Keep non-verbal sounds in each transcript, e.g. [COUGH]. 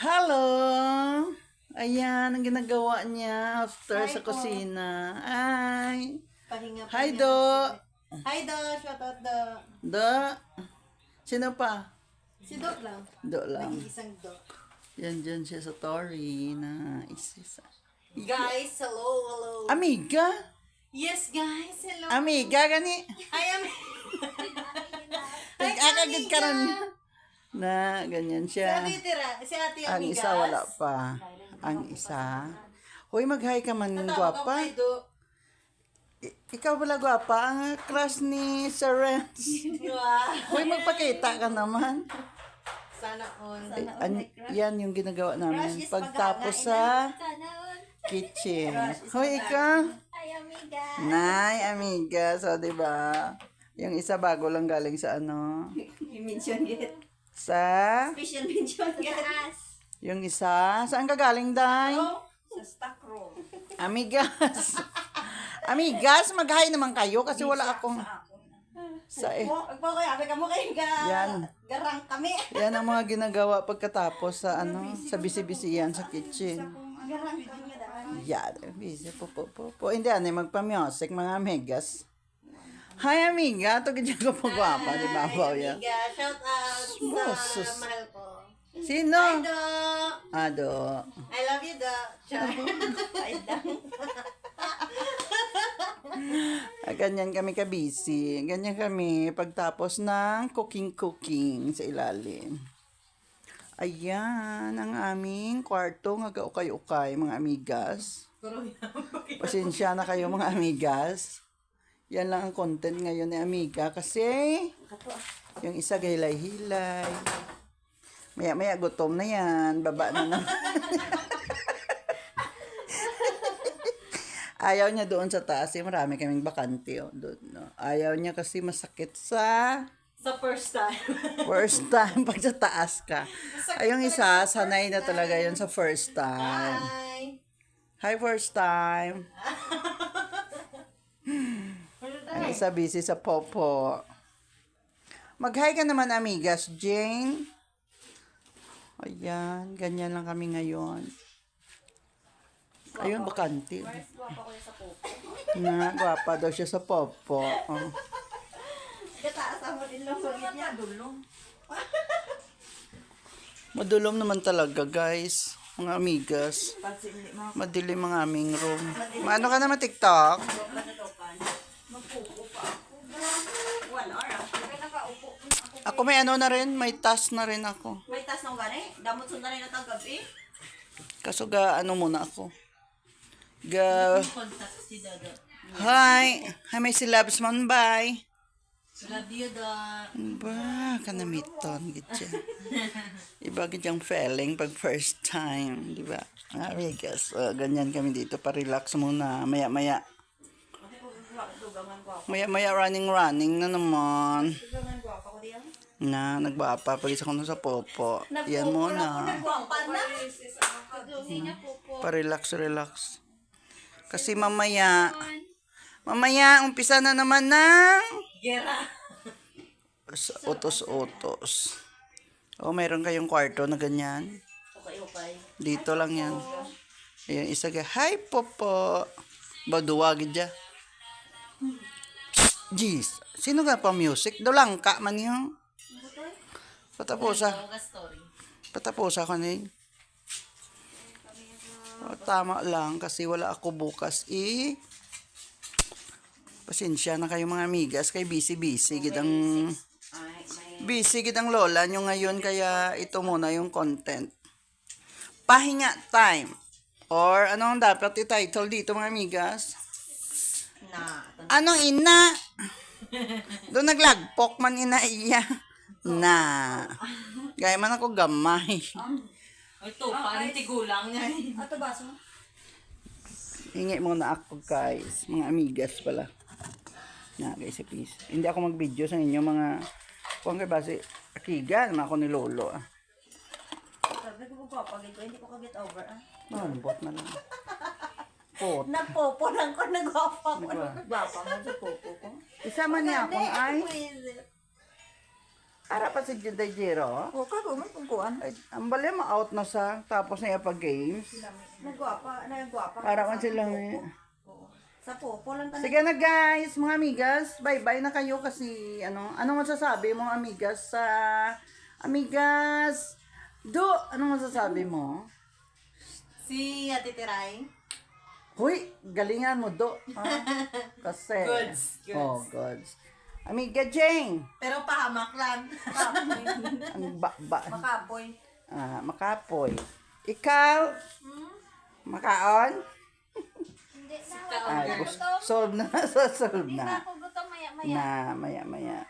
Hello! Ayan, ang ginagawa niya after Hi sa po. kusina. Ay! Pahinga Hi, niya. Do! Hi, Do. Shout out, Do. Do! Sino pa? Si Do lang. Do lang. Nag-iisang Do. Yan dyan siya sa Tori na isisa. Guys, hello, hello. Amiga? yes, guys, hello. Amiga, gani? I am... Nag-akagad ka rin. Na, ganyan Si siya. Ate Tira, si Ate Amigas. Ang isa wala pa. Ang isa. Hoy, mag-hi ka man, gwapa. I- ikaw pala gwapa, ang crush ni Sir Renz. [LAUGHS] Hoy, magpakita ka naman. Sana all. Eh, an- yan yung ginagawa namin. Pagtapos sa kitchen. Hoy, ikaw. Ay, amiga. Nay, amiga. So, di ba? Yung isa bago lang galing sa ano? [LAUGHS] I-mention it. Sa? Special mention guys. Yung isa? Saan ka galing, Day? Sa stock room. Amigas. [LAUGHS] Amigas, mag-hi naman kayo kasi wala akong... Sa eh. Mo, agpo ko yabe ka mo kay ga. Yan. Garang kami. Yan ang mga ginagawa pagkatapos sa ano, sa bisi-bisi yan sa kitchen. Garang kami. Yan, busy po po po po. Hindi, ano, magpa-music, mga amigas. Hi, amiga. Ito ganyan ko po gwapa, di ba? Baw yan. Amiga, shout out sa sus. mahal ko. Sino? Hi, Do. Ado. I love you, Do. Char. Ay. Ah, ganyan kami ka-busy. Ganyan kami pagtapos ng cooking-cooking sa ilalim. Ayan, ang aming kwarto. Nga ukay-ukay, mga amigas. Pasensya na kayo, mga amigas. Yan lang ang content ngayon ni Amiga kasi yung isa gahilay-hilay. Maya-maya gutom na yan. Baba na naman. [LAUGHS] Ayaw niya doon sa taas. Eh, marami kaming bakante. Oh, doon, no? Ayaw niya kasi masakit sa Sa first time. [LAUGHS] first time pag sa taas ka. Ay, yung isa, sanay na talaga yun sa first time. Hi. Hi, first time. [LAUGHS] Ang isa busy sa popo. Mag-hi ka naman, amigas. Jane. Ayan, ganyan lang kami ngayon. Ayun, bakante. Na, gwapa daw siya sa popo. Oh. Kataas mo din lang sa niya. Dulong. Madulom naman talaga, guys. Mga amigas. Madilim ang aming room. Maano ka naman, TikTok? One hour ah. Nakaupo. Ako may ano na rin, may task na rin ako. May tas ng gani. Damot sundan na itang gabi. Kaso ga, ano muna ako. Ga, Contact si Dodo. hi! Hi, may si Labs man, bye! Love you, Do. Ba, kanamiton, gitya. Iba gityang feeling pag first time, di ba? Ah, Vegas, uh, ganyan kami dito, pa-relax muna, maya-maya. Dugangan ko ako. Maya-maya running-running na naman. Na, nagbapa, pagis ako na sa popo. Yan. Nagwampan na. Pa-relax, relax. Kasi mamaya, mamaya, umpisa na naman ng Gera. sa utos-utos. O, mayroon kayong kwarto na ganyan. Dito lang yan. Ayan, isa ka, hi, popo. Baduwag dya. Jeez, sino ka pa music? Dolang ka man yun. Patapusa. Mga story. Patapusa ko na yun. O, tama lang kasi wala ako bukas. Eh, pasensya na kayo mga amigas kay busy-busy. Gidang Ay, may... busy gidang lola nyo ngayon kaya ito muna yung content. Pahinga time. Or anong dapat i-title dito mga amigas? Na. Anong ina? Doon naglagpok man ina iya. Na. Gaya man ako gamay. Ito, parang tigulang nga. Ato baso? Hingi muna ako guys. Mga amigas pala. Na guys, please. Hindi ako mag-video sa inyo mga kung kay base akigan ako ni Lolo. Ah. Sabi ko po, pag ito, hindi ko ka-get over ah. Malambot na lang. Pot. Napopo lang ko, nagwapa ko. Diba? Gwapa mo sa popo ko. Isama niya akong ay. Ara pa si Juday Jiro. O, kago man kung kuan. Ay, ang bali ma-out na sa tapos na yung pag-games. Nagwapa, nagwapa. Para man sila eh. Sa popo lang tayo. Sige na guys, mga amigas. Bye-bye na kayo kasi ano, anong masasabi mo amigas sa amigas? Do, anong masasabi mo? Si Ate Tiray. Huy, galingan mo do. Ah, [LAUGHS] kasi. Goods, goods. Oh, goods. Amiga Jane. Pero pahamak lang. [LAUGHS] Ang ba, ba, Makapoy. ah, makapoy. Ikaw? Makaon? Hindi na. Ay, solve na, so [LAUGHS] solve Hindi na. na ako gutom maya-maya. Na, maya, maya.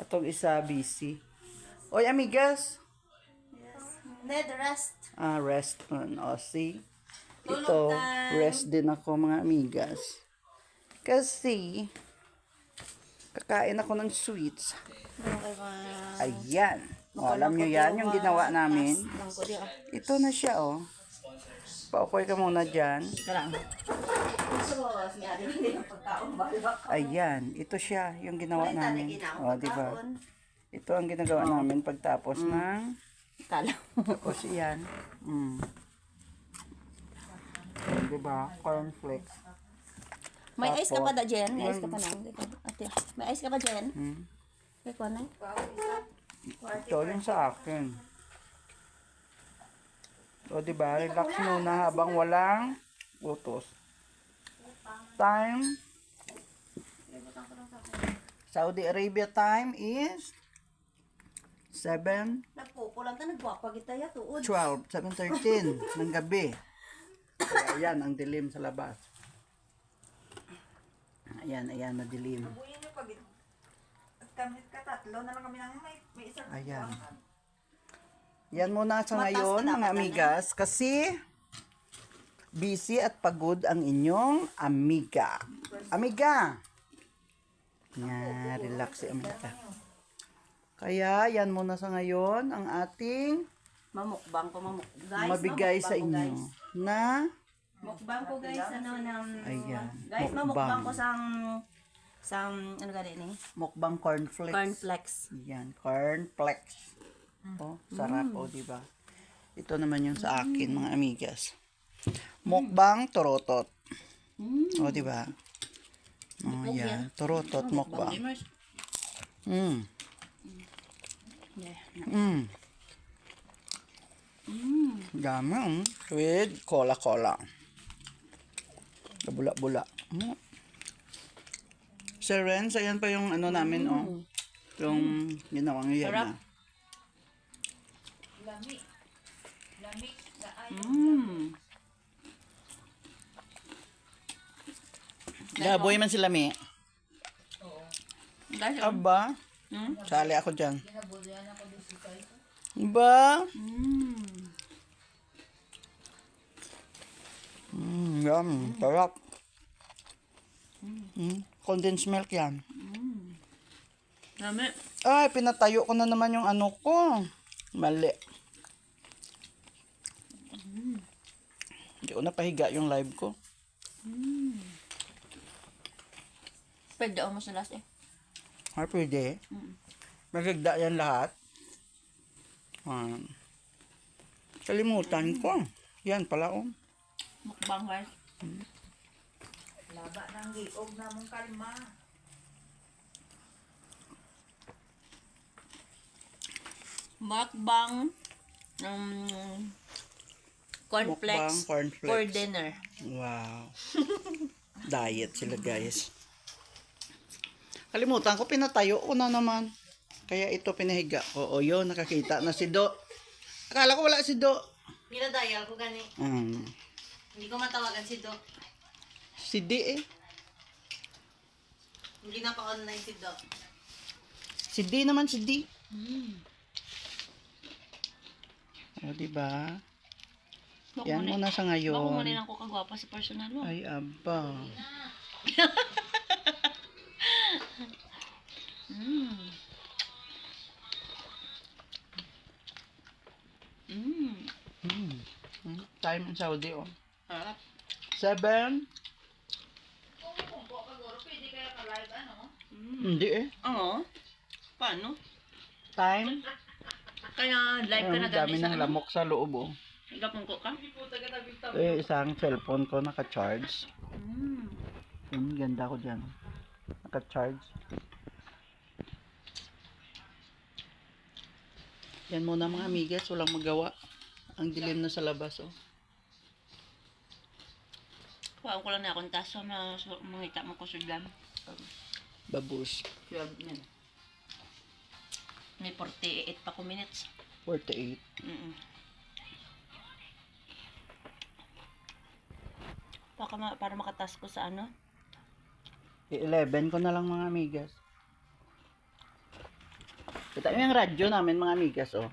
Atong isa busy. Oy, amigas. Ned, rest. Ah, rest. O, see? Ito, rest din ako mga amigas. Kasi, kakain ako ng sweets. Ayan. O, alam nyo yan, yung ginawa namin. Ito na siya, oh. Paukoy ka muna dyan. Ayan, ito siya, yung ginawa namin. O, di ba? Ito ang ginagawa namin pagtapos ng... Kala. Tapos yan. Mm. Di ba? Cornflakes. May ice ka pa da, Jen? May ice ka pa na. Ate, may ice ka pa, Jen? Hmm. Kaya ko na. Ito yung sa akin. O, di ba? Relax muna habang walang utos. Time. Saudi Arabia time is 7 Nagpopo lang ta, nagwapa kita ya tuod. 12, 7.13 ng gabi. Kaya ayan, ang dilim sa labas. Ayan, ayan, madilim. Buyan niyo pag kami ka tatlo na lang kami nang may, may isang Ayan. Yan muna sa ngayon, mga amigas, kasi busy at pagod ang inyong amiga. Amiga! Nga, relax si amiga. Kaya, yan muna sa ngayon, ang ating Mamukbang ko, mamuk. Guys, mabigay mamukbang sa ko, inyo guys. na Mukbang ko guys, ano ng... Ayan, Guys, mukbang. mamukbang ko sang... Sang, ano ka rin eh? mukbang cornflakes. Cornflakes. Yan, cornflakes. Oh, sarap oh, di ba? Ito naman yung sa akin, mga amigas. Mukbang torotot. Oh, di ba? Oh, yan. Torotot mukbang. Mm. Mm. Dami, mm. With cola-cola. Bula-bula. Mm. Sir Renz, ayan pa yung ano namin, oh. Yung ginawang yan Sarap. na. Mm. Gaboy man sila, mi. Guys, Aba, Hmm? sali ako dyan. Ba? Mm. Mm, yum. Sarap. Mm, condensed milk yan. Dami. Ay, pinatayo ko na naman yung ano ko. Mali. Hindi ko napahiga yung live ko. Pwede mo sa last eh. Ay, pwede. Magagda yan lahat. Ah. Kalimutan ko. Yan pala, oh. Mukbang guys. Laba ng giog na mong kalma. Mukbang ng cornflakes Mukbang cornflakes. for dinner. Wow. [LAUGHS] Diet sila, guys. Kalimutan ko, pinatayo ko na naman. Kaya ito pinahiga ko. O, yun, nakakita na si Do. Akala ko wala si Do. Ginadayal ko gani. Hmm. Hindi ko matawagan si Do. Si D eh. Hindi na pa online si Do. Si D naman, si D. O, diba? Yan muna sa Bako ngayon. mo rin ako kagwapa sa personal mo. Ay, aba. Mm. [LAUGHS] Mm. Hmm. Hmm. Time in Saudi, oh. Seven. Hindi eh. Oo. Paano? time. Kaya live ka na dami ganun. ng lamok sa loob oh. Igapungko ka? Eh, isang cellphone ko naka-charge. Mm. Yun, ganda ko dyan. Naka-charge. Yan muna mga amigas, walang magawa. Ang dilim na sa labas, oh. Kuhaan ko lang na akong taso na su- mangita mo ko sudlan. Babush. 12 na. May 48 pa ko minutes. 48. Mm Baka ma- para makatas ko sa ano? I-11 ko na lang mga amigas. Kita mo yung radyo namin mga amigas, oh.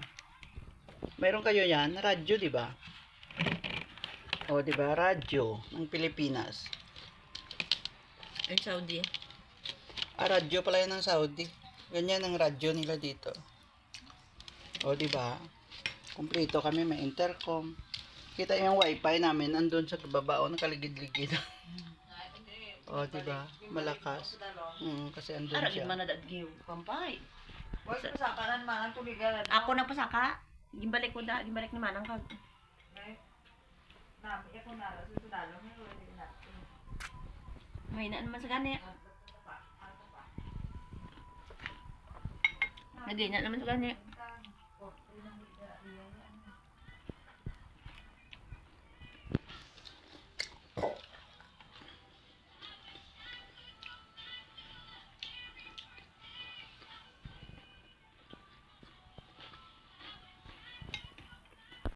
Meron kayo yan, radyo, di ba? Oh, di ba? Radyo ng Pilipinas. Ay, Saudi. Ah, radyo pala yan ng Saudi. Ganyan ang radyo nila dito. O, di ba? Kumpleto kami, may intercom. Kita yung wifi namin, andun sa baba, o, nakaligid-ligid. [LAUGHS] o, di ba? Malakas. Mm, kasi andun Aragid siya. man na dadgiw. Pampay. Huwag pasakanan man ang tuligan. Ako na pasaka. Gimbalik ko da, gimbalik ni Manang kag. Nabi ako na, susunalo mo yung na. May na naman sa gani. Naganya naman sa gani.